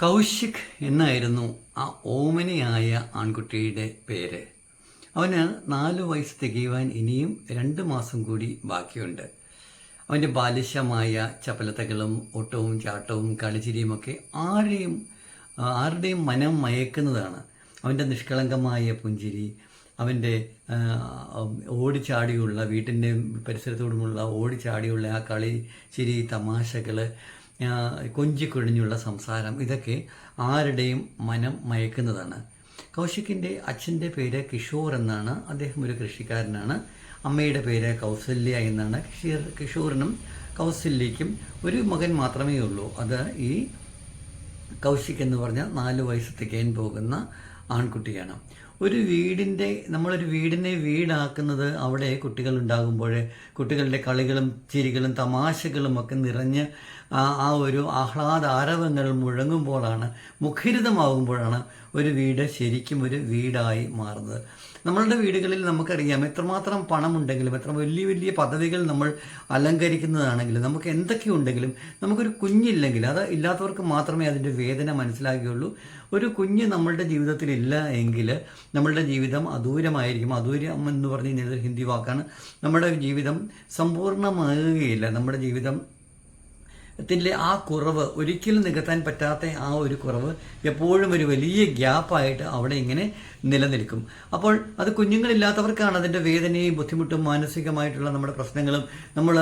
കൗശിക് എന്നായിരുന്നു ആ ഓമനയായ ആൺകുട്ടിയുടെ പേര്. അവന് നാല് വയസ്സ് തികയുവാൻ ഇനിയും രണ്ട് മാസം കൂടി ബാക്കിയുണ്ട്. അവന്റെ ബാലിശമായ ചപലതകളും ഓട്ടവും ചാട്ടവും കളിച്ചിരിയുമൊക്കെ ആരെയും ആരുടെയും മനം മയക്കുന്നതാണ്. അവന്റെ നിഷ്കളങ്കമായ പുഞ്ചിരി അവന്റെ ഓടിച്ചാടിയുള്ള വീട്ടിന്റെ പരിസരത്തോടുമുള്ള ഓടിച്ചാടിയുള്ള ആ കളി ചിരി തമാശകൾ കൊഞ്ചിക്കൊഴിഞ്ഞുള്ള സംസാരം ഇതൊക്കെ ആരുടെയും മനം മയക്കുന്നതാണ്. കൗശിക്കിന്റെ അച്ഛന്റെ പേര് കിഷോർ എന്നാണ്. അദ്ദേഹം ഒരു കൃഷിക്കാരനാണ്. അമ്മയുടെ പേര് കൗസല്യ എന്നാണ്. കിഷീർ കിഷോറിനും കൗസല്യയ്ക്കും ഒരു മകൻ മാത്രമേ ഉള്ളൂ. അത് ഈ കൗശിക് എന്ന് പറഞ്ഞ നാല് വയസ്സ് തികയാൻ പോകുന്ന ആൺകുട്ടിയാണ്. ഒരു വീടിന്റെ നമ്മളൊരു വീടിനെ വീടാക്കുന്നത് അവിടെ കുട്ടികൾ ഉണ്ടാകുമ്പോൾ കുട്ടികളുടെ കളികളും ചിരികളും തമാശകളും ഒക്കെ നിറഞ്ഞ് ആ ആ ഒരു ആഹ്ലാദാരവങ്ങൾ മുഴങ്ങുമ്പോഴാണ് മുഖരിതമാകുമ്പോഴാണ് ഒരു വീട് ശരിക്കും ഒരു വീടായി മാറുന്നത്. നമ്മളുടെ വീടുകളിൽ നമുക്കറിയാം എത്രമാത്രം പണമുണ്ടെങ്കിലും എത്ര വലിയ വലിയ പദവികൾ നമ്മൾ അലങ്കരിക്കുന്നതാണെങ്കിലും നമുക്ക് എന്തൊക്കെ ഉണ്ടെങ്കിലും നമുക്കൊരു കുഞ്ഞില്ലെങ്കിൽ അത് ഇല്ലാത്തവർക്ക് മാത്രമേ അതിന്റെ വേദന മനസ്സിലാകുകയുള്ളൂ. ഒരു കുഞ്ഞ് നമ്മളുടെ ജീവിതത്തിൽ ഇല്ല എങ്കിൽ നമ്മളുടെ ജീവിതം അദൂരമായിരിക്കും അദൂരം എന്ന് പറഞ്ഞു കഴിഞ്ഞാൽ ഹിന്ദി വാക്കാണ്. നമ്മുടെ ജീവിതം സമ്പൂർണമാകുകയില്ല. നമ്മുടെ ജീവിതം ത്തിന്റെ ആ കുറവ് ഒരിക്കലും നികത്താൻ പറ്റാത്ത ആ ഒരു കുറവ് എപ്പോഴും ഒരു വലിയ ഗ്യാപ്പായിട്ട് അവിടെ ഇങ്ങനെ നിലനിൽക്കും. അപ്പോൾ അത് കുഞ്ഞുങ്ങളില്ലാത്തവർക്കാണ് അതിന്റെ വേദനയും ബുദ്ധിമുട്ടും മാനസികമായിട്ടുള്ള നമ്മുടെ പ്രശ്നങ്ങളും നമ്മൾ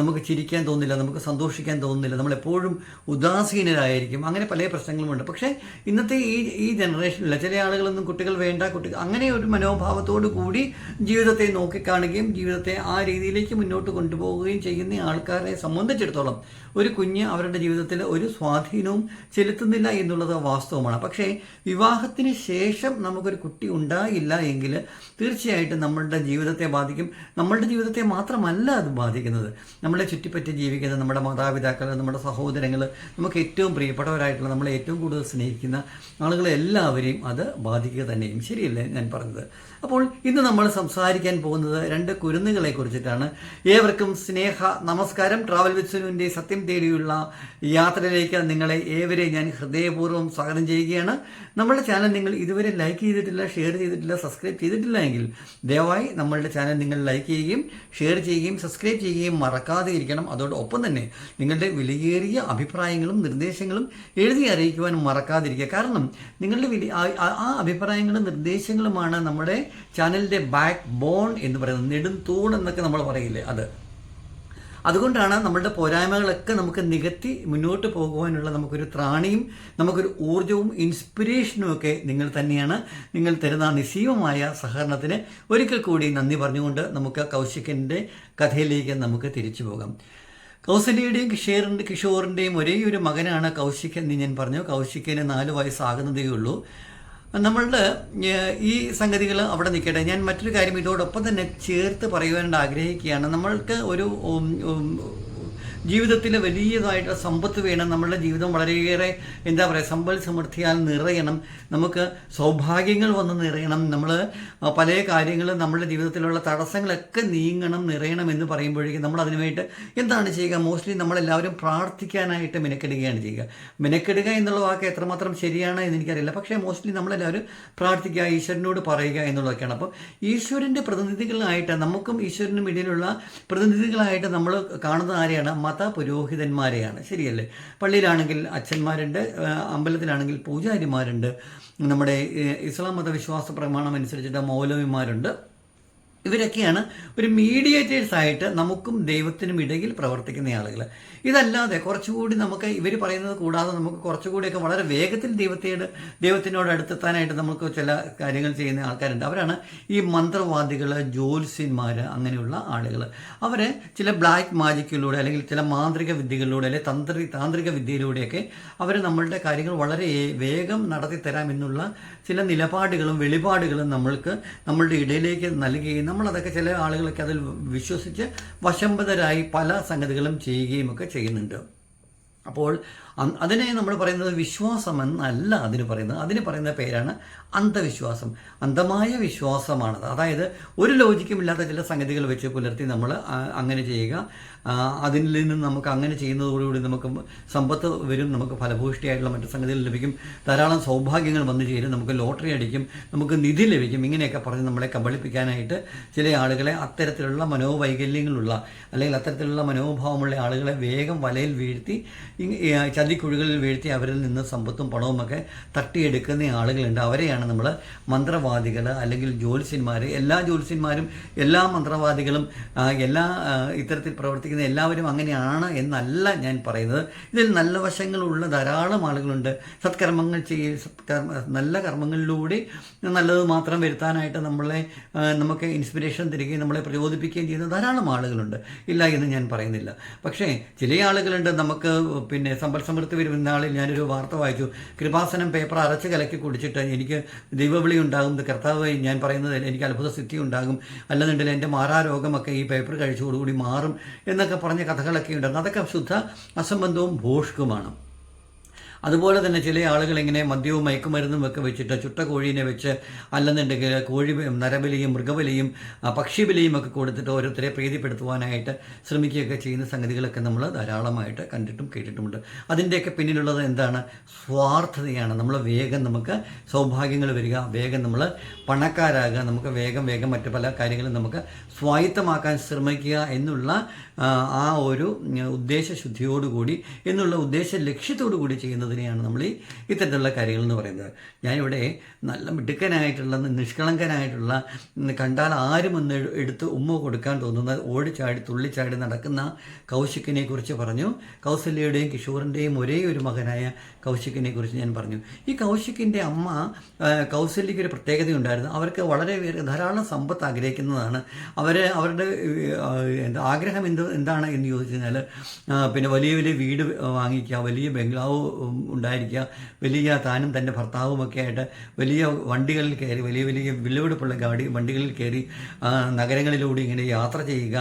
നമുക്ക് ചിരിക്കാൻ തോന്നില്ല നമുക്ക് സന്തോഷിക്കാൻ തോന്നുന്നില്ല നമ്മൾ എപ്പോഴും ഉദാസീനരായിരിക്കും. അങ്ങനെ പല പ്രശ്നങ്ങളുമുണ്ട്. പക്ഷേ ഇന്നത്തെ ഈ ഈ ജനറേഷനിൽ ചില ആളുകളൊന്നും കുട്ടികൾ വേണ്ട കുട്ടികൾ അങ്ങനെ ഒരു മനോഭാവത്തോടു കൂടി ജീവിതത്തെ നോക്കിക്കാണുകയും ജീവിതത്തെ ആ രീതിയിലേക്ക് മുന്നോട്ട് കൊണ്ടുപോവുകയും ചെയ്യുന്ന ആൾക്കാരെ സംബന്ധിച്ചിടത്തോളം ഒരു കുഞ്ഞ് അവരുടെ ജീവിതത്തിൽ ഒരു സ്വാധീനവും ചെലുത്തുന്നില്ല എന്നുള്ളത് വാസ്തവമാണ്. പക്ഷേ വിവാഹത്തിന് ശേഷം നമുക്കൊരു കുട്ടി ഉണ്ടായില്ല എങ്കിൽ തീർച്ചയായിട്ടും നമ്മളുടെ ജീവിതത്തെ ബാധിക്കും. നമ്മളുടെ ജീവിതത്തെ മാത്രമല്ല അത് ബാധിക്കുന്നത്. നമ്മളെ ചുറ്റിപ്പറ്റി ജീവിക്കുന്ന നമ്മുടെ മാതാപിതാക്കൾ നമ്മുടെ സഹോദരങ്ങൾ നമുക്ക് ഏറ്റവും പ്രിയപ്പെട്ടവരായിട്ടുള്ള നമ്മളെ ഏറ്റവും കൂടുതൽ സ്നേഹിക്കുന്ന ആളുകളെ എല്ലാവരെയും അത് ബാധിക്കുക തന്നെയും. ശരിയല്ലേ ഞാൻ പറഞ്ഞത്? അപ്പോൾ ഇന്ന് നമ്മൾ സംസാരിക്കാൻ പോകുന്നത് രണ്ട് കുരുന്നുകളെ കുറിച്ചിട്ടാണ്. ഏവർക്കും സ്നേഹ നമസ്കാരം. ട്രാവൽ വിത്സുവിന്റെ സത്യം തേടിയുള്ള യാത്രയിലേക്ക് നിങ്ങളെ ഏവരെ ഞാൻ ഹൃദയപൂർവം സ്വാഗതം ചെയ്യുകയാണ്. നമ്മുടെ ചാനൽ നിങ്ങൾ ഇതുവരെ ലൈക്ക് ചെയ്തിട്ടില്ല ഷെയർ ചെയ്തിട്ടില്ല സബ്സ്ക്രൈബ് ചെയ്തിട്ടില്ല എങ്കിൽ ദയവായി നമ്മളുടെ ചാനൽ നിങ്ങൾ ലൈക്ക് ചെയ്യുകയും ഷെയർ ചെയ്യുകയും സബ്സ്ക്രൈബ് ചെയ്യുകയും മറക്കാതെ ഇരിക്കണം. അതോടൊപ്പം തന്നെ നിങ്ങളുടെ വിലയേറിയ അഭിപ്രായങ്ങളും നിർദ്ദേശങ്ങളും എഴുതി അറിയിക്കുവാൻ മറക്കാതിരിക്കുക. കാരണം നിങ്ങളുടെ ആ അഭിപ്രായങ്ങളും നിർദ്ദേശങ്ങളുമാണ് നമ്മുടെ ചാനലിന്റെ ബാക്ക് ബോൺ എന്ന് പറയുന്നത് നെടും തൂൺ എന്നൊക്കെ നമ്മൾ പറയില്ലേ അത്. അതുകൊണ്ടാണ് നമ്മളുടെ പോരായ്മകളൊക്കെ നമുക്ക് നികത്തി മുന്നോട്ട് പോകുവാനുള്ള നമുക്കൊരു ത്രാണിയും നമുക്കൊരു ഊർജവും ഇൻസ്പിരേഷനും ഒക്കെ നിങ്ങൾ തന്നെയാണ്. നിങ്ങൾ തരുന്ന നിസ്സീമമായ സഹകരണത്തിന് ഒരിക്കൽ കൂടി നന്ദി പറഞ്ഞുകൊണ്ട് നമുക്ക് കൗശികന്റെ കഥയിലേക്ക് നമുക്ക് തിരിച്ചു പോകാം. കൗസല്യയുടെയും കിഷേറിന്റെ കിഷോറിന്റെയും ഒരേ ഒരു മകനാണ് കൗശിക് എന്ന് ഞാൻ പറഞ്ഞു. കൗശിക്കിന് നാല് വയസ്സാകുന്നതേ ഉള്ളൂ. നമ്മളുടെ ഈ സംഗതികൾ അവിടെ നിൽക്കട്ടെ. ഞാൻ മറ്റൊരു കാര്യം ഇതോടൊപ്പം തന്നെ ചേർത്ത് പറയുവാനായിട്ട് ആഗ്രഹിക്കുകയാണ്. നമ്മൾക്ക് ഒരു ജീവിതത്തിൽ വലിയതായിട്ട് സമ്പത്ത് വേണം നമ്മളുടെ ജീവിതം വളരെയേറെ എന്താ പറയുക സമ്പൽ സമൃദ്ധിയാൽ നിറയണം നമുക്ക് സൗഭാഗ്യങ്ങൾ വന്ന് നിറയണം നമ്മൾ പല കാര്യങ്ങളും നമ്മുടെ ജീവിതത്തിലുള്ള തടസ്സങ്ങളൊക്കെ നീങ്ങണം നിറയണം എന്ന് പറയുമ്പോഴേക്കും നമ്മൾ അതിനുവേണ്ടി എന്താണ് ചെയ്യുക? മോസ്റ്റ്ലി നമ്മളെല്ലാവരും പ്രാർത്ഥിക്കാനായിട്ട് മെനക്കെടുകയാണ് ചെയ്യുക. മെനക്കെടുക എന്നുള്ള വാക്ക് എത്രമാത്രം ശരിയാണ് എന്ന് എനിക്കറിയില്ല. പക്ഷേ മോസ്റ്റ്ലി നമ്മളെല്ലാവരും പ്രാർത്ഥിക്കുക ഈശ്വരനോട് പറയുക എന്നുള്ളതൊക്കെയാണ്. അപ്പോൾ ഈശ്വരന്റെ പ്രതിനിധികളായിട്ട് നമുക്കും ഈശ്വരനും ഇടയിലുള്ള പ്രതിനിധികളായിട്ട് നമ്മൾ കാണുന്ന ആരെയാണ്? മത പുരോഹിതന്മാരെയാണ് ശരിയല്ലേ? പള്ളിയിലാണെങ്കിൽ അച്ഛന്മാരുണ്ട് അമ്പലത്തിലാണെങ്കിൽ പൂജാരിമാരുണ്ട്. നമ്മുടെ ഇസ്ലാം മതവിശ്വാസ പ്രമാണം അനുസരിച്ചിട്ട് മൗലവിമാരുണ്ട്. ഇവരൊക്കെയാണ് ഒരു മീഡിയേറ്റേഴ്സ് ആയിട്ട് നമുക്കും ദൈവത്തിനും ഇടയിൽ പ്രവർത്തിക്കുന്ന ആളുകൾ ഇതല്ലാതെ കുറച്ചുകൂടി നമുക്ക് ഇവർ പറയുന്നത് കൂടാതെ നമുക്ക് കുറച്ചുകൂടിയൊക്കെ വളരെ വേഗത്തിൽ ദൈവത്തോട് ദൈവത്തിനോട് അടുത്തെത്താനായിട്ട് നമുക്ക് ചില കാര്യങ്ങൾ ചെയ്യുന്ന ആൾക്കാരുണ്ട്. അവരാണ് ഈ മന്ത്രവാദികൾ ജ്യോത്സ്യന്മാർ അങ്ങനെയുള്ള ആളുകൾ അവർ ചില ബ്ലാക്ക് മാജിക്കിലൂടെ അല്ലെങ്കിൽ ചില മാന്ത്രിക വിദ്യകളിലൂടെ അല്ലെങ്കിൽ തന്ത്രി താന്ത്രിക വിദ്യയിലൂടെയൊക്കെ അവർ നമ്മളുടെ കാര്യങ്ങൾ വളരെ വേഗം നടത്തി തരാമെന്നുള്ള ചില നിലപാടുകളും വെളിപാടുകളും നമ്മൾക്ക് നമ്മളുടെ ഇടയിലേക്ക് നൽകുകയും നമ്മളതൊക്കെ ചില ആളുകളൊക്കെ അതിൽ വിശ്വസിച്ച് വശംബതരായി പല സംഗതികളും ചെയ്യുകയും ഒക്കെ ചെയ്യുന്നുണ്ട്. അപ്പോൾ അതിനെ നമ്മൾ പറയുന്നത് വിശ്വാസമെന്നല്ല അതിന് പറയുന്നത്. അതിന് പറയുന്ന പേരാണ് അന്ധവിശ്വാസം. അന്ധമായ വിശ്വാസമാണത്. അതായത് ഒരു ലോജിക്കും ഇല്ലാത്ത ചില സംഗതികൾ വെച്ച് പുലർത്തി നമ്മൾ അങ്ങനെ ചെയ്യുക. അതിൽ നിന്ന് നമുക്ക് അങ്ങനെ ചെയ്യുന്നതോടുകൂടി നമുക്ക് സമ്പത്ത് വരും നമുക്ക് ഫലഭൂഷ്ടിയായിട്ടുള്ള മറ്റു സംഗതികൾ ലഭിക്കും. ധാരാളം സൗഭാഗ്യങ്ങൾ വന്നു ചേരും നമുക്ക് ലോട്ടറി അടിക്കും നമുക്ക് നിധി ലഭിക്കും. ഇങ്ങനെയൊക്കെ പറഞ്ഞ് നമ്മളെ കബളിപ്പിക്കാനായിട്ട് ചില ആളുകളെ അത്തരത്തിലുള്ള മനോവൈകല്യങ്ങളുള്ള അല്ലെങ്കിൽ അത്തരത്തിലുള്ള മനോഭാവമുള്ള ആളുകളെ വേഗം വലയിൽ വീഴ്ത്തി ചതിക്കുഴികളിൽ വീഴ്ത്തി അവരിൽ നിന്ന് സമ്പത്തും പണവുമൊക്കെ തട്ടിയെടുക്കുന്ന ആളുകളുണ്ട്. അവരെയാണ് നമ്മൾ മന്ത്രവാദികൾ അല്ലെങ്കിൽ ജ്യോത്സ്യന്മാർ എല്ലാ ജ്യോത്സ്യന്മാരും എല്ലാ മന്ത്രവാദികളും എല്ലാ ഇത്തരത്തിൽ പ്രവർത്തിക്കുന്ന എല്ലാവരും അങ്ങനെയാണ് എന്നല്ല ഞാൻ പറയുന്നത്. ഇതിൽ നല്ല വശങ്ങളുള്ള ധാരാളം ആളുകളുണ്ട്. സത്കർമ്മങ്ങൾ ചെയ്യ സത്കർമ്മ നല്ല കർമ്മങ്ങളിലൂടെ നല്ലത് മാത്രം വരുത്താനായിട്ട് നമ്മളെ നമുക്ക് ഇൻസ്പിറേഷൻ തരികയും നമ്മളെ പ്രചോദിപ്പിക്കുകയും ചെയ്യുന്ന ധാരാളം ആളുകളുണ്ട്. ഇല്ല എന്ന് ഞാൻ പറയുന്നില്ല. പക്ഷേ ചില ആളുകളുണ്ട് നമുക്ക് പിന്നെ സമ്പൽ സമൃദ്ധി വരുന്ന ആളിൽ ഞാനൊരു വാർത്ത വായിച്ചു. കൃപാസനം പേപ്പർ അരച്ച് കലക്കി കുടിച്ചിട്ട് എനിക്ക് ദൈവവിളി ഉണ്ടാകും കർത്താവ് ഞാൻ പറയുന്നത് എനിക്ക് അത്ഭുത സ്ഥിതി ഉണ്ടാകും. അല്ലെന്നുണ്ടെങ്കിൽ എന്റെ മാറാരോഗമൊക്കെ ഈ പേപ്പർ കഴിച്ചതോടുകൂടി മാറും എന്നൊക്കെ പറഞ്ഞ കഥകളൊക്കെ ഉണ്ടാകും അതൊക്കെ ശുദ്ധ അസംബന്ധവും ഭോഷ്കുമാണ്. അതുപോലെ തന്നെ ചില ആളുകൾ ഇങ്ങനെ മദ്യവും മയക്കുമരുന്നും ഒക്കെ വെച്ചിട്ട് ചുട്ട കോഴീനെ വെച്ച് അല്ലെന്നുണ്ടെങ്കിൽ കോഴി നരബലിയും മൃഗബലിയും പക്ഷിബലിയും ഒക്കെ കൊടുത്തിട്ട് ഓരോരുത്തരെ പ്രീതിപ്പെടുത്തുവാനായിട്ട് ശ്രമിക്കുകയൊക്കെ ചെയ്യുന്ന സംഗതികളൊക്കെ നമ്മൾ ധാരാളമായിട്ട് കണ്ടിട്ടും കേട്ടിട്ടുമുണ്ട്. അതിന്റെയൊക്കെ പിന്നിലുള്ളത് എന്താണ്? സ്വാർത്ഥതയാണ്. നമ്മൾ വേഗം നമുക്ക് സൗഭാഗ്യങ്ങൾ വരിക വേഗം നമ്മൾ പണക്കാരാകുക നമുക്ക് വേഗം വേഗം മറ്റു പല കാര്യങ്ങളും നമുക്ക് സ്വായത്തമാക്കാൻ ശ്രമിക്കുക എന്നുള്ള ആ, ഒരു ഉദ്ദേശശുദ്ധിയോടുകൂടി എന്നുള്ള ഉദ്ദേശ ലക്ഷ്യത്തോടു കൂടി ചെയ്യുന്നതിനെയാണ് നമ്മൾ ഈ ഇത്തരത്തിലുള്ള കാര്യങ്ങൾ എന്ന് പറയുന്നത്. ഞാനിവിടെ നല്ല മിടുക്കനായിട്ടുള്ള നിഷ്കളങ്കനായിട്ടുള്ള കണ്ടാൽ ആരും ഒന്ന് എടുത്ത് ഉമ്മ കൊടുക്കാൻ തോന്നുന്ന ഓടിച്ചാടി തുള്ളിച്ചാടി നടക്കുന്ന കൗശിക്കിനെ കുറിച്ച് പറഞ്ഞു. കൗസല്യയുടെയും കിഷോറിന്റെയും ഒരേ ഒരു മകനായ കൗശിക്കിനെ കുറിച്ച് ഞാൻ പറഞ്ഞു. ഈ കൗശിക്കിന്റെ അമ്മ കൗസല്യയ്ക്ക് ഒരു പ്രത്യേകതയുണ്ടായിരുന്നു അവർക്ക് വളരെ ധാരാളം സമ്പത്ത് ആഗ്രഹിക്കുന്നതാണ്. അവർ അവരുടെ എന്താ ആഗ്രഹം എന്ത് എന്താണ് എന്ന് ചോദിച്ചു കഴിഞ്ഞാൽ പിന്നെ വലിയ വലിയ വീട് വാങ്ങിക്കുക വലിയ ബംഗ്ലാവ് ഉണ്ടായിരിക്കുക വലിയ താനും തന്റെ ഭർത്താവും ഒക്കെ ആയിട്ട് വലിയ വണ്ടികളിൽ കയറി വലിയ വലിയ വിലവെടുപ്പുള്ള ഗാഡി വണ്ടികളിൽ കയറി നഗരങ്ങളിലൂടെ ഇങ്ങനെ യാത്ര ചെയ്യുക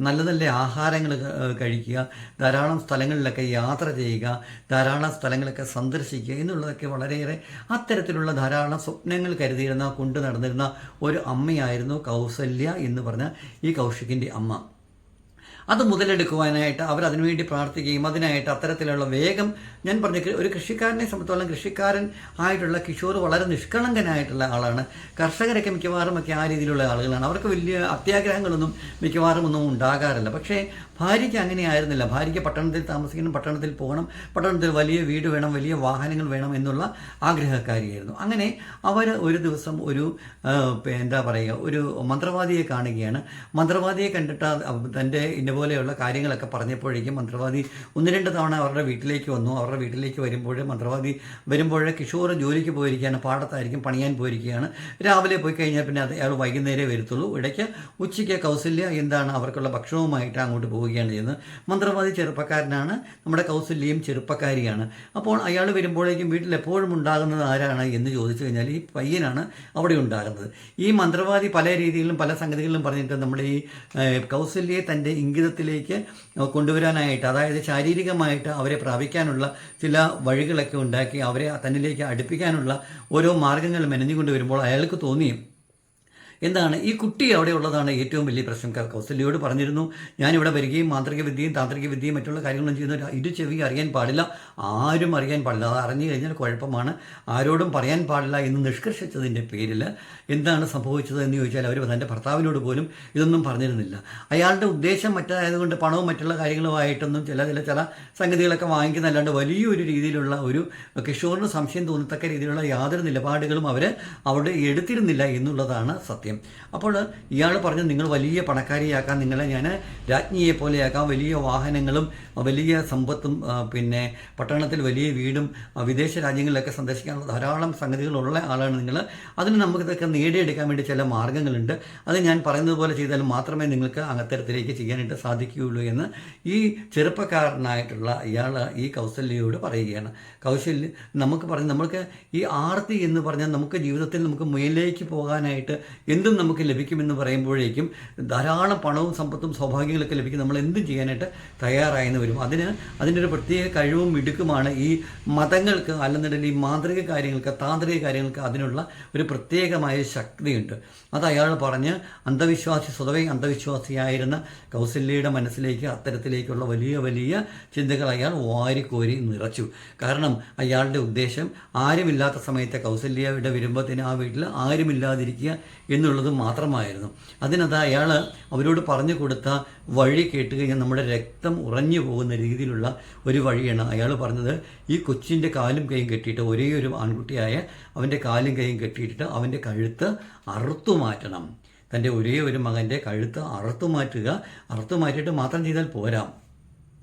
നല്ല നല്ല ആഹാരങ്ങൾ കഴിക്കുക ധാരാളം സ്ഥലങ്ങളിലൊക്കെ യാത്ര ചെയ്യുക ധാരാളം സ്ഥലങ്ങളൊക്കെ സന്ദർശിക്കുക എന്നുള്ളതൊക്കെ വളരെയേറെ അത്തരത്തിലുള്ള ധാരാളം സ്വപ്നങ്ങൾ കരുതിയിരുന്ന കൊണ്ടു നടന്നിരുന്ന ഒരു അമ്മയായിരുന്നു കൗസല്യ എന്ന് പറഞ്ഞ ഈ കൗശികിന്റെ അമ്മ. അത് മുതലെടുക്കുവാനായിട്ട് അവർ അതിനുവേണ്ടി പ്രാർത്ഥിക്കുകയും അതിനായിട്ട് അത്തരത്തിലുള്ള വേഗം ഞാൻ പറഞ്ഞ ഒരു കൃഷിക്കാരനെ സംബന്ധിച്ചോളം കൃഷിക്കാരൻ ആയിട്ടുള്ള കിഷോർ വളരെ നിഷ്കളങ്കനായിട്ടുള്ള ആളാണ്. കർഷകരൊക്കെ മിക്കവാറും ഒക്കെ ആ രീതിയിലുള്ള ആളുകളാണ്. അവർക്ക് വലിയ അത്യാഗ്രഹങ്ങളൊന്നും മിക്കവാറും ഒന്നും ഉണ്ടാകാറില്ല. പക്ഷേ ഭാര്യയ്ക്ക് അങ്ങനെ ആയിരുന്നില്ല. ഭാര്യയ്ക്ക് പട്ടണത്തിൽ താമസിക്കണം പട്ടണത്തിൽ പോകണം പട്ടണത്തിൽ വലിയ വീട് വേണം വലിയ വാഹനങ്ങൾ വേണം എന്നുള്ള ആഗ്രഹക്കാരിയായിരുന്നു. അങ്ങനെ അവർ ഒരു ദിവസം ഒരു എന്താ പറയുക ഒരു മന്ത്രവാദിയെ കാണുകയാണ്. മന്ത്രവാദിയെ കണ്ടിട്ട് അത് അവ- പോലെയുള്ള കാര്യങ്ങളൊക്കെ പറഞ്ഞപ്പോഴേക്കും മന്ത്രവാദി ഒന്ന് രണ്ട് തവണ അവരുടെ വീട്ടിലേക്ക് വന്നു. അവരുടെ വീട്ടിലേക്ക് വരുമ്പോൾ മന്ത്രവാദി വരുമ്പോൾ കിഷോർ ജോലിക്ക് പോയിരിക്കുകയാണ്. പാടത്തായിരിക്കും പണിയാൻ പോയിരിക്കുകയാണ്. രാവിലെ പോയി കഴിഞ്ഞാൽ പിന്നെ അത് അയാൾ വൈകുന്നേരമേ വരത്തുള്ളൂ. ഇടയ്ക്ക് ഉച്ചയ്ക്ക് കൗസല്യ എന്താണ് അവർക്കുള്ള ഭക്ഷണവുമായിട്ട് അങ്ങോട്ട് പോവുകയാണ് ചെയ്യുന്നത്. മന്ത്രവാദി ചെറുപ്പക്കാരനാണ്. നമ്മുടെ കൗസല്യയും ചെറുപ്പക്കാരിയാണ്. അപ്പോൾ അയാൾ വരുമ്പോഴേക്കും വീട്ടിൽ എപ്പോഴും ഉണ്ടാകുന്നത് ആരാണ് എന്ന് ചോദിച്ചു കഴിഞ്ഞാൽ ഈ പയ്യനാണ് അവിടെ ഉണ്ടാകുന്നത്. ഈ മന്ത്രവാദി പല രീതിയിലും പല സംഗതികളിലും പറഞ്ഞിട്ട് നമ്മുടെ ഈ കൗസല്യെ തന്റെ ഇംഗിതത്തിലേക്ക് കൊണ്ടുവരാനായിട്ട് അതായത് ശാരീരികമായിട്ട് അവരെ പ്രാപിക്കാനുള്ള ചില വഴികളൊക്കെ ഉണ്ടാക്കി അവരെ തന്നിലേക്ക് അടുപ്പിക്കാനുള്ള ഓരോ മാർഗങ്ങൾ മെനഞ്ഞുകൊണ്ട് വരുമ്പോൾ അയാൾക്ക് തോന്നി എന്താണ്? ഈ കുട്ടി അവിടെ ഉള്ളതാണ് ഏറ്റവും വലിയ പ്രശ്നം. കൗസല്യോട് പറഞ്ഞിരുന്നു ഞാനിവിടെ വരികയും മാന്ത്രിക വിദ്യയും താന്ത്രിക വിദ്യയും മറ്റുള്ള കാര്യങ്ങളും ചെയ്യുന്ന ഇരു ചെവി അറിയാൻ പാടില്ല. ആരും അറിയാൻ പാടില്ല. അത് അറിഞ്ഞു കഴിഞ്ഞാൽ കുഴപ്പമാണ്. ആരോടും പറയാൻ പാടില്ല എന്ന് നിഷ്കർഷിച്ചതിന്റെ പേരിൽ എന്താണ് സംഭവിച്ചത് എന്ന് ചോദിച്ചാൽ അവർ തന്റെ ഭർത്താവിനോട് പോലും ഇതൊന്നും പറഞ്ഞിരുന്നില്ല. അയാളുടെ ഉദ്ദേശം മറ്റായതുകൊണ്ട് പണവും മറ്റുള്ള കാര്യങ്ങളുമായിട്ടൊന്നും ചില ചില ചില സംഗതികളൊക്കെ വാങ്ങിക്കുന്നതല്ലാണ്ട് വലിയൊരു രീതിയിലുള്ള ഒരു കിഷോറിന് സംശയം തോന്നത്തക്ക രീതിയിലുള്ള യാതൊരു നിലപാടുകളും അവർ അവിടെ എടുത്തിരുന്നില്ല എന്നുള്ളതാണ് സത്യം. അപ്പോൾ ഇയാൾ പറഞ്ഞു നിങ്ങൾ വലിയ പണക്കാരിയാക്കാം നിങ്ങളെ ഞാൻ രാജ്ഞിയെ പോലെയാക്കാം. വലിയ വാഹനങ്ങളും വലിയ സമ്പത്തും പിന്നെ പട്ടണത്തിൽ വലിയ വീടും വിദേശ രാജ്യങ്ങളിലൊക്കെ സന്ദർശിക്കാനുള്ള ധാരാളം സംഗതികളുള്ള ആളാണ് നിങ്ങൾ. അതിന് നമുക്കിതൊക്കെ നേടിയെടുക്കാൻ വേണ്ടി ചില മാർഗങ്ങളുണ്ട് അത് ഞാൻ പറയുന്നത് പോലെ ചെയ്താൽ മാത്രമേ നിങ്ങൾക്ക് അത്തരത്തിലേക്ക് ചെയ്യാനായിട്ട് സാധിക്കുകയുള്ളൂ എന്ന് ഈ ചെറുപ്പക്കാരനായിട്ടുള്ള ഇയാൾ ഈ കൗസല്യയോട് പറയുകയാണ്. കൗശല്യ നമുക്ക് പറഞ്ഞ് നമ്മൾക്ക് ഈ ആർത്തി എന്ന് പറഞ്ഞാൽ നമുക്ക് ജീവിതത്തിൽ നമുക്ക് മേലേക്ക് പോകാനായിട്ട് എന്തും നമുക്ക് ലഭിക്കുമെന്ന് പറയുമ്പോഴേക്കും ധാരാളം പണവും സമ്പത്തും സൗഭാഗ്യങ്ങളൊക്കെ ലഭിക്കും. നമ്മൾ എന്തും ചെയ്യാനായിട്ട് തയ്യാറായെന്ന് വരും. അതിന് അതിന്റെ ഒരു പ്രത്യേക കഴിവും മിടുക്കുമാണ് ഈ മതങ്ങൾക്ക് അല്ലെന്നുണ്ടെങ്കിൽ ഈ മാന്ത്രിക കാര്യങ്ങൾക്ക് താന്ത്രിക കാര്യങ്ങൾക്ക് അതിനുള്ള ഒരു പ്രത്യേകമായ ശക്തിയുണ്ട്. അത് അയാൾ പറഞ്ഞ് അന്ധവിശ്വാസി സ്വതവേ അന്ധവിശ്വാസിയായിരുന്ന കൗസല്യയുടെ മനസ്സിലേക്ക് അത്തരത്തിലേക്കുള്ള വലിയ വലിയ ചിന്തകൾ അയാൾ വാരിക്കോരി നിറച്ചു. കാരണം അയാളുടെ ഉദ്ദേശം ആരുമില്ലാത്ത സമയത്തെ കൗസല്യയുടെ വരുമ്പോഴത്തേന് ആ വീട്ടിൽ ആരുമില്ലാതിരിക്കുക എന്നുള്ളത് മാത്രമായിരുന്നു. അതിനത് അയാൾ അവരോട് പറഞ്ഞു കൊടുത്ത വഴി കേട്ട് കഴിഞ്ഞാൽ നമ്മുടെ രക്തം ഉറഞ്ഞു പോകുന്ന രീതിയിലുള്ള ഒരു വഴിയാണ് അയാൾ പറഞ്ഞത്. ഈ കൊച്ചിന്റെ കാലും കൈയും കെട്ടിയിട്ട് ഒരേ ഒരു ആൺകുട്ടിയായ അവന്റെ കാലും കൈയും കെട്ടിയിട്ട് അവന്റെ കഴുത്ത് അറുത്തു മാറ്റണം. തന്റെ ഒരേ ഒരു മകന്റെ കഴുത്ത് അറുത്തു മാറ്റുക. അറുത്തു മാറ്റിയിട്ട് മാത്രം ചെയ്താൽ പോരാ.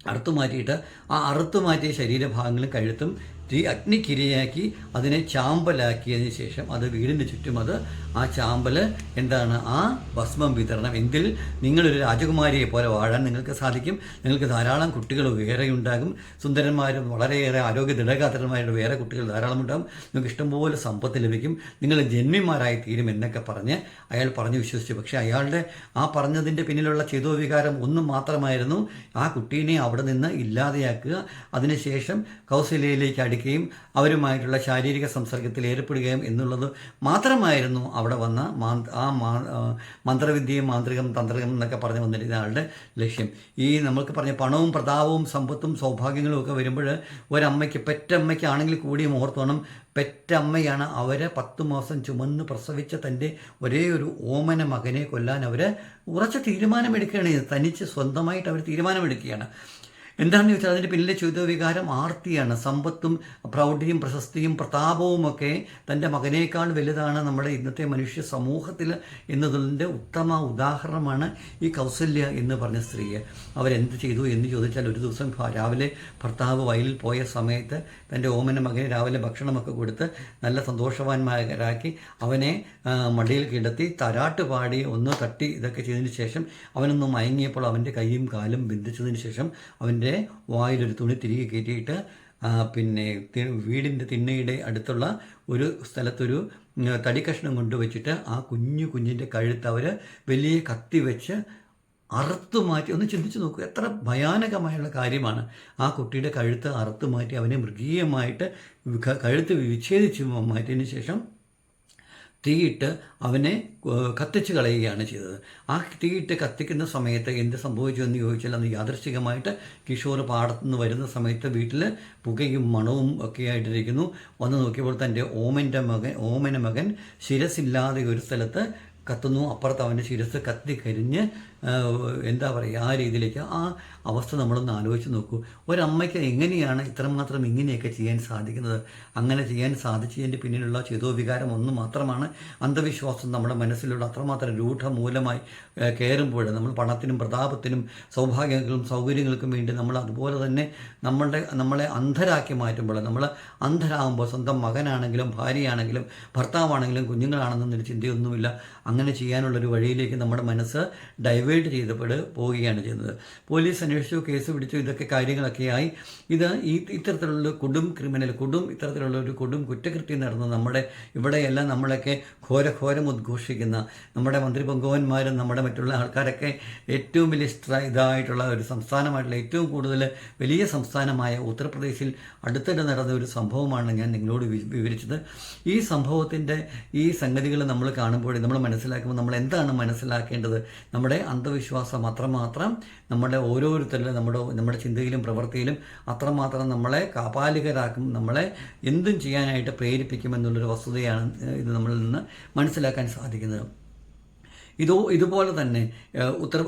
അറുത്തു മാറ്റിയിട്ട് ആ അറുത്തു മാറ്റിയ ശരീരഭാഗങ്ങളും കഴുത്തും തീ അഗ്നിക്കിരയാക്കി അതിനെ ചാമ്പലാക്കിയതിന് ശേഷം അത് വീടിന് ചുറ്റും അത് ആ ചാമ്പൽ എന്താണ്? ആ ഭസ്മം വിതരണം. എങ്കിൽ നിങ്ങളൊരു രാജകുമാരിയെ പോലെ വാഴാൻ നിങ്ങൾക്ക് സാധിക്കും. നിങ്ങൾക്ക് ധാരാളം കുട്ടികൾ വേറെ ഉണ്ടാകും സുന്ദരന്മാരും വളരെയേറെ ആരോഗ്യ ദൃഢഗാത്രന്മാരുടെ വേറെ കുട്ടികൾ ധാരാളം ഉണ്ടാകും. നിങ്ങൾക്ക് ഇഷ്ടംപോലെ സമ്പത്ത് ലഭിക്കും. നിങ്ങൾ ജന്മിമാരായി തീരും എന്നൊക്കെ പറഞ്ഞ് അയാൾ പറഞ്ഞു വിശ്വസിച്ചു. പക്ഷേ അയാളുടെ ആ പറഞ്ഞതിന്റെ പിന്നിലുള്ള ചേതോ വികാരം ഒന്നും മാത്രമായിരുന്നു ആ കുട്ടീനെ അവിടെ നിന്ന് ഇല്ലാതെയാക്കുക. അതിനുശേഷം കൗസല്യയിലേക്ക് അടുക്കുകയും അവരുമായിട്ടുള്ള ശാരീരിക സംസർഗത്തിൽ ഏർപ്പെടുകയും എന്നുള്ളത് മാത്രമായിരുന്നു അവിടെ വന്ന ആ മന്ത്രവിദ്യയും മാന്ത്രികം തന്ത്രികം എന്നൊക്കെ പറഞ്ഞു വന്നിരുന്ന ആളുടെ ലക്ഷ്യം ഈ നമ്മൾക്ക് പറഞ്ഞ പണവും പ്രതാപവും സമ്പത്തും സൗഭാഗ്യങ്ങളും ഒക്കെ വരുമ്പോൾ ഒരമ്മയ്ക്ക് പെറ്റമ്മയ്ക്കാണെങ്കിൽ കൂടിയും ഓർത്തോണം പെറ്റമ്മയാണ് അവരെ പത്ത് മാസം ചുമന്ന് പ്രസവിച്ച തന്റെ ഒരേ ഒരു ഓമന മകനെ കൊല്ലാൻ അവർ ഉറച്ച തീരുമാനമെടുക്കുകയാണ്. തനിച്ച് സ്വന്തമായിട്ട് അവർ തീരുമാനമെടുക്കുകയാണ് എന്താണെന്ന് ചോദിച്ചാൽ അതിന്റെ പിന്നിലെ വികാരം ആർത്തിയാണ്. സമ്പത്തും പ്രൗഢിയും പ്രശസ്തിയും പ്രതാപവും ഒക്കെ തന്റെ മകനേക്കാൾ വലുതാണ് നമ്മുടെ ഇന്നത്തെ മനുഷ്യ സമൂഹത്തിൽ എന്നതിന്റെ ഉത്തമ ഉദാഹരണമാണ് ഈ കൗസല്യ എന്ന് പറഞ്ഞ സ്ത്രീയെ അവരെന്ത് ചെയ്തു എന്ന് ചോദിച്ചാൽ ഒരു ദിവസം രാവിലെ ഭർത്താവ് വയലിൽ പോയ സമയത്ത് തന്റെ ഓമന മകന് രാവിലെ ഭക്ഷണമൊക്കെ കൊടുത്ത് നല്ല സന്തോഷവാന്മാരാക്കി അവനെ മടിയിൽ കിടത്തി തരാട്ട് പാടി ഒന്ന് തട്ടി ഇതൊക്കെ ചെയ്തതിന് ശേഷം അവനൊന്ന് മയങ്ങിയപ്പോൾ അവന്റെ കൈയും കാലും ബന്ധിച്ചതിന് ശേഷം അവന്റെ വായിലൊരു തുണി തിരികെ കയറ്റിയിട്ട് പിന്നെ വീടിന്റെ തിണ്ണയുടെ അടുത്തുള്ള ഒരു സ്ഥലത്തൊരു തടി തടിക്കഷ്ണം കൊണ്ടുവച്ചിട്ട് ആ കുഞ്ഞു കുഞ്ഞിന്റെ കഴുത്ത് അവർ വലിയ കത്തി വെച്ച് അറുത്തു മാറ്റി ഒന്ന് ചിന്തിച്ചു നോക്കൂ എത്ര ഭയാനകമായുള്ള കാര്യമാണ്. ആ കുട്ടിയുടെ കഴുത്ത് അറുത്തു മാറ്റി അവനെ മൃഗീയമായിട്ട് കഴുത്ത് വിച്ഛേദിച്ച് മാറ്റിയതിന് ശേഷം തീയിട്ട് അവനെ കത്തിച്ച് കളയുകയാണ് ചെയ്തത്. ആ തീയിട്ട് കത്തിക്കുന്ന സമയത്ത് എന്ത് സംഭവിച്ചു എന്ന് ചോദിച്ചാൽ അന്ന് യാദൃശ്ചികമായിട്ട് കിഷോർ പാടത്തു നിന്ന് വരുന്ന സമയത്ത് വീട്ടിൽ പുകയും മണവും ഒക്കെ ആയിട്ടിരിക്കുന്നു. വന്ന് നോക്കിയപ്പോൾ തന്റെ ഓമന്റെ മകൻ ഓമന മകൻ ശിരസില്ലാതെ ഒരു സ്ഥലത്ത് കത്തുന്നു. അപ്പുറത്ത് അവന്റെ ശിരസ് കത്തി കരിഞ്ഞ് എന്താ പറയുക ആ രീതിയിലേക്ക് ആ അവസ്ഥ നമ്മളൊന്ന് ആലോചിച്ച് നോക്കൂ. ഒരമ്മയ്ക്ക് എങ്ങനെയാണ് ഇത്രമാത്രം ഇങ്ങനെയൊക്കെ ചെയ്യാൻ സാധിക്കുന്നത്? അങ്ങനെ ചെയ്യാൻ സാധിച്ചതിന്റെ പിന്നിലുള്ള ചേതോവികാരം ഒന്ന് മാത്രമാണ് അന്ധവിശ്വാസം നമ്മുടെ മനസ്സിലുള്ള അത്രമാത്രം രൂഢമൂലമായി കയറുമ്പോൾ നമ്മൾ പണത്തിനും പ്രതാപത്തിനും സൗഭാഗ്യങ്ങൾക്കും സൗകര്യങ്ങൾക്കും വേണ്ടി നമ്മൾ അതുപോലെ തന്നെ നമ്മളുടെ നമ്മളെ അന്ധരാക്കി മാറ്റുമ്പോൾ നമ്മൾ അന്ധരാകുമ്പോൾ സ്വന്തം മകനാണെങ്കിലും ഭാര്യയാണെങ്കിലും ഭർത്താവാണെങ്കിലും കുഞ്ഞുങ്ങളാണെന്നൊരു ചിന്തയൊന്നുമില്ല. അങ്ങനെ ചെയ്യാനുള്ളൊരു വഴിയിലേക്ക് നമ്മുടെ മനസ്സ് ഡൈവേർട്ട് ചെയ്തപ്പോൾ പോവുകയാണ് ചെയ്യുന്നത്. പോലീസ് അന്വേഷിച്ചു കേസ് പിടിച്ചു ഇതൊക്കെ കാര്യങ്ങളൊക്കെയായി ഇത് ഈ ഇത്തരത്തിലുള്ള കൊടും ക്രിമിനൽ കൊടും ഇത്തരത്തിലുള്ള ഒരു കൊടും കുറ്റകൃത്യം നടന്ന നമ്മുടെ ഇവിടെയെല്ലാം നമ്മളൊക്കെ ഘോരഘോരം ഉദ്ഘോഷിക്കുന്ന നമ്മുടെ മന്ത്രി പങ്കുവന്മാരും നമ്മുടെ മറ്റുള്ള ആൾക്കാരൊക്കെ ഏറ്റവും വലിയ ഇതായിട്ടുള്ള ഒരു സംസ്ഥാനമായിട്ടുള്ള ഏറ്റവും കൂടുതൽ വലിയ സംസ്ഥാനമായ ഉത്തർപ്രദേശിൽ അടുത്തിടെ നടന്ന ഒരു സംഭവമാണ് ഞാൻ നിങ്ങളോട് വിവരിച്ചത്. ഈ സംഭവത്തിന്റെ ഈ സംഗതികൾ നമ്മൾ കാണുമ്പോൾ നമ്മൾ മനസ്സിലാക്കുമ്പോൾ നമ്മൾ എന്താണ് മനസ്സിലാക്കേണ്ടത്? നമ്മുടെ അന്ധവിശ്വാസം അത്രമാത്രം നമ്മുടെ ഓരോരുത്തരിലും നമ്മുടെ നമ്മുടെ ചിന്തയിലും പ്രവൃത്തിയിലും അത്രമാത്രം നമ്മളെ കാപാലികരാക്കും നമ്മളെ എന്തും ചെയ്യാനായിട്ട് പ്രേരിപ്പിക്കും എന്നുള്ളൊരു വസ്തുതയാണ് ഇത് നമ്മളിൽ നിന്ന് മനസ്സിലാക്കാൻ സാധിക്കുന്നത്. ഇതോ ഇതുപോലെ തന്നെ ഉത്തര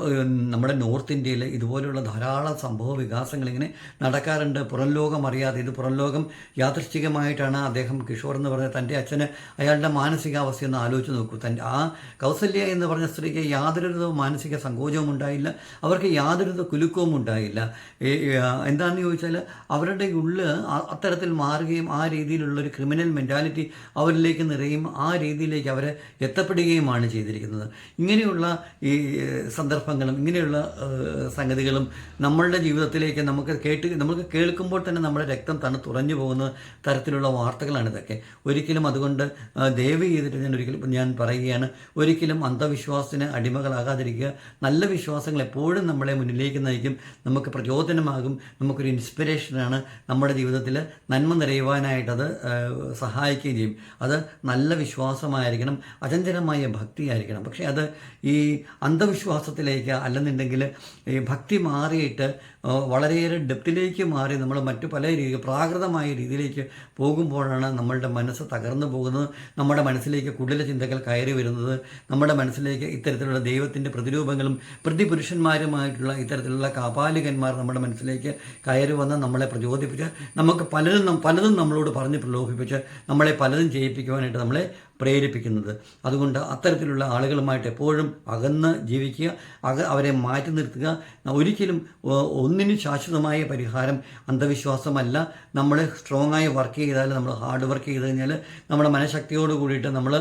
നമ്മുടെ നോർത്ത് ഇന്ത്യയിൽ ഇതുപോലെയുള്ള ധാരാളം സംഭവ വികാസങ്ങൾ ഇങ്ങനെ നടക്കാറുണ്ട്. പുറം ലോകം അറിയാതെ ഇത് പുറം ലോകം യാദൃശ്ചികമായിട്ടാണ് അദ്ദേഹം കിഷോർ എന്ന് പറഞ്ഞ തന്റെ അച്ഛന് അയാളുടെ മാനസികാവസ്ഥ ഒന്ന് ആലോചിച്ച് നോക്കൂ. തന്റെ ആ കൗസല്യ എന്ന് പറഞ്ഞ സ്ത്രീക്ക് യാതൊരു മാനസിക സങ്കോചവും ഉണ്ടായില്ല. അവർക്ക് യാതൊരു കുലുക്കവും ഉണ്ടായില്ല. എന്താണെന്ന് ചോദിച്ചാൽ അവരുടെ ഉള്ളിൽ അത്തരത്തിൽ മാറുകയും ആ രീതിയിലുള്ള ഒരു ക്രിമിനൽ മെന്റാലിറ്റി അവരിലേക്ക് നിറയും ആ രീതിയിലേക്ക് അവരെ എത്തപ്പെടുകയുമാണ് ചെയ്തിരിക്കുന്നത്. ഇങ്ങനെയുള്ള ഈ സന്ദർഭങ്ങളും ഇങ്ങനെയുള്ള സംഗതികളും നമ്മളുടെ ജീവിതത്തിലേക്ക് നമുക്ക് കേട്ട് നമുക്ക് കേൾക്കുമ്പോൾ തന്നെ നമ്മുടെ രക്തം തണുത്തുറഞ്ഞു പോകുന്ന തരത്തിലുള്ള വാർത്തകളാണ് ഇതൊക്കെ. ഒരിക്കലും അതുകൊണ്ട് ദയവ് ചെയ്തിട്ട് ഞാൻ ഒരിക്കലും ഞാൻ പറയുകയാണ് ഒരിക്കലും അന്ധവിശ്വാസത്തിന് അടിമകളാകാതിരിക്കുക. നല്ല വിശ്വാസങ്ങൾ എപ്പോഴും നമ്മളെ മുന്നിലേക്ക് നയിക്കും. നമുക്ക് പ്രചോദനമാകും. നമുക്കൊരു ഇൻസ്പിറേഷനാണ് നമ്മുടെ ജീവിതത്തിൽ നന്മ നിറയുവാനായിട്ടത് സഹായിക്കുകയും ചെയ്യും. അത് നല്ല വിശ്വാസമായിരിക്കണം. അചഞ്ചലമായ ഭക്തിയായിരിക്കണം. പക്ഷേ അത് ഈ അന്ധവിശ്വാസത്തിലേക്ക് അല്ലെന്നുണ്ടെങ്കിൽ ഈ ഭക്തി മാറിയിട്ട് വളരെയേറെ ഡെപ്തിലേക്ക് മാറി നമ്മൾ മറ്റു പല രീതി പ്രാകൃതമായ രീതിയിലേക്ക് പോകുമ്പോഴാണ് നമ്മളുടെ മനസ്സ് തകർന്നു പോകുന്നത്. നമ്മുടെ മനസ്സിലേക്ക് കുടില ചിന്തകൾ കയറി വരുന്നത്. നമ്മുടെ മനസ്സിലേക്ക് ഇത്തരത്തിലുള്ള ദൈവത്തിന്റെ പ്രതിരൂപങ്ങളും പ്രതിപുരുഷന്മാരുമായിട്ടുള്ള ഇത്തരത്തിലുള്ള കാപാലികന്മാർ നമ്മുടെ മനസ്സിലേക്ക് കയറി വന്ന് നമ്മളെ പ്രചോദിപ്പിച്ച് നമുക്ക് പലരും പലതും നമ്മളോട് പറഞ്ഞ് പ്രലോഭിപ്പിച്ച് നമ്മളെ പലതും ചെയ്യിപ്പിക്കുവാനായിട്ട് നമ്മളെ പ്രേരിപ്പിക്കുന്നത്. അതുകൊണ്ട് അത്തരത്തിലുള്ള ആളുകളുമായിട്ട് എപ്പോഴും അകന്ന് ജീവിക്കുക അക അവരെ മാറ്റി നിർത്തുക. ഒരിക്കലും ഒന്നിനും ശാശ്വതമായ പരിഹാരം അന്ധവിശ്വാസമല്ല. നമ്മൾ സ്ട്രോങ് ആയി വർക്ക് ചെയ്താൽ നമ്മൾ ഹാർഡ് വർക്ക് ചെയ്ത് കഴിഞ്ഞാൽ നമ്മുടെ മനഃശക്തിയോട് കൂടിയിട്ട് നമ്മൾ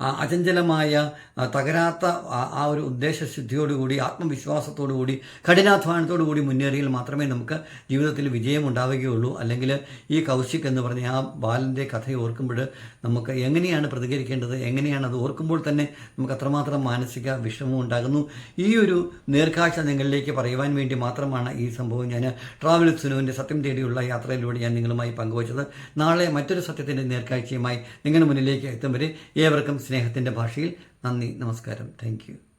അചഞ്ചലമായ തകരാത്ത ആ- ഒരു ഉദ്ദേശശുദ്ധിയോടുകൂടി ആത്മവിശ്വാസത്തോടുകൂടി കഠിനാധ്വാനത്തോടു കൂടി മുന്നേറിയാൽ മാത്രമേ നമുക്ക് ജീവിതത്തിൽ വിജയം ഉണ്ടാവുകയുള്ളൂ അല്ലെങ്കിൽ ഈ കൗശിക് എന്ന് പറഞ്ഞ ആ ബാലന്റെ കഥ ഓർക്കുമ്പോൾ നമുക്ക് എങ്ങനെയാണ് പ്രതികരിക്കേണ്ടത്? എങ്ങനെയാണ് അത് ഓർക്കുമ്പോൾ തന്നെ നമുക്ക് അത്രമാത്രം മാനസിക വിഷമം ഉണ്ടാകുന്നു? ഈ ഒരു നേർക്കാഴ്ച നിങ്ങളിലേക്ക് പറയുവാൻ വേണ്ടി മാത്രമാണ് ഈ സംഭവം ഞാൻ ട്രാവൽ സുനുവിന്റെ സത്യം തേടിയുള്ള യാത്രയിലൂടെ ഞാൻ നിങ്ങളുമായി പങ്കുവച്ചത്. നാളെ മറ്റൊരു സത്യത്തിന്റെ നേർക്കാഴ്ചയുമായി നിങ്ങളുടെ മുന്നിലേക്ക് എത്തും വരെ ഏവർക്കും സ്നേഹത്തിന്റെ ഭാഷയിൽ നന്ദി നമസ്കാരം. താങ്ക്